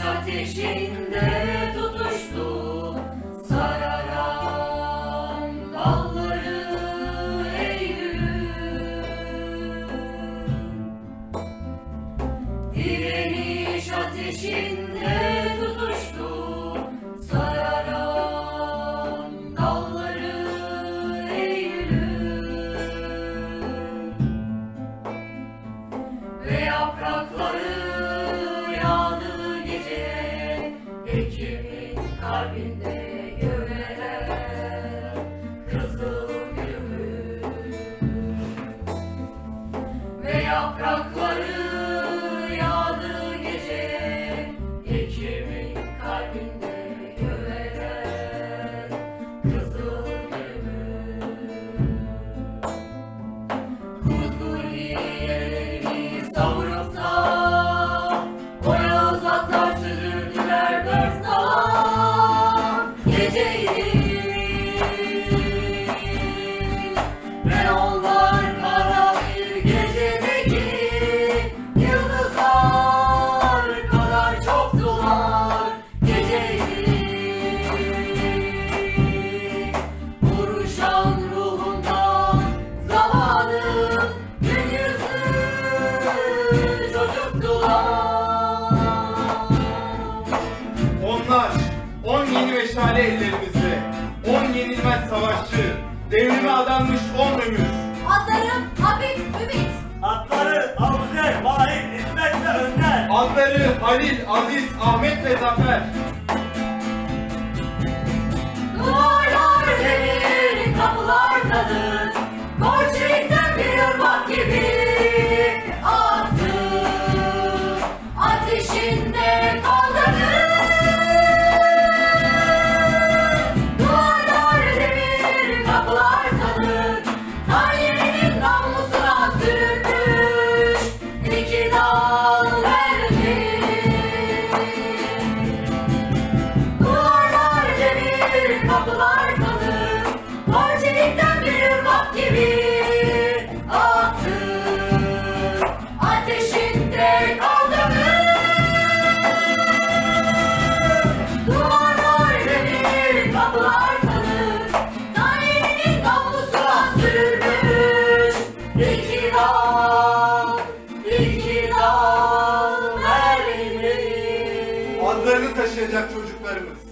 ateşinde tutuştu sararan dalları Eylül Direniş ateşinde Ekim'in meşale ellerimizde, on yenilmez savaşçı, devrime adanmış on ömür. Adlarım Habib Ümit. Atları Abuzer, Vahid, İsmet ve Önder. Adları Halil, Aziz, Ahmet ve Zafer. Duvarlar demir, kapılar tadı, Borçelikten bir ırmak gibi aktı. Ateşinde Adlarını taşıyacak çocuklarımız.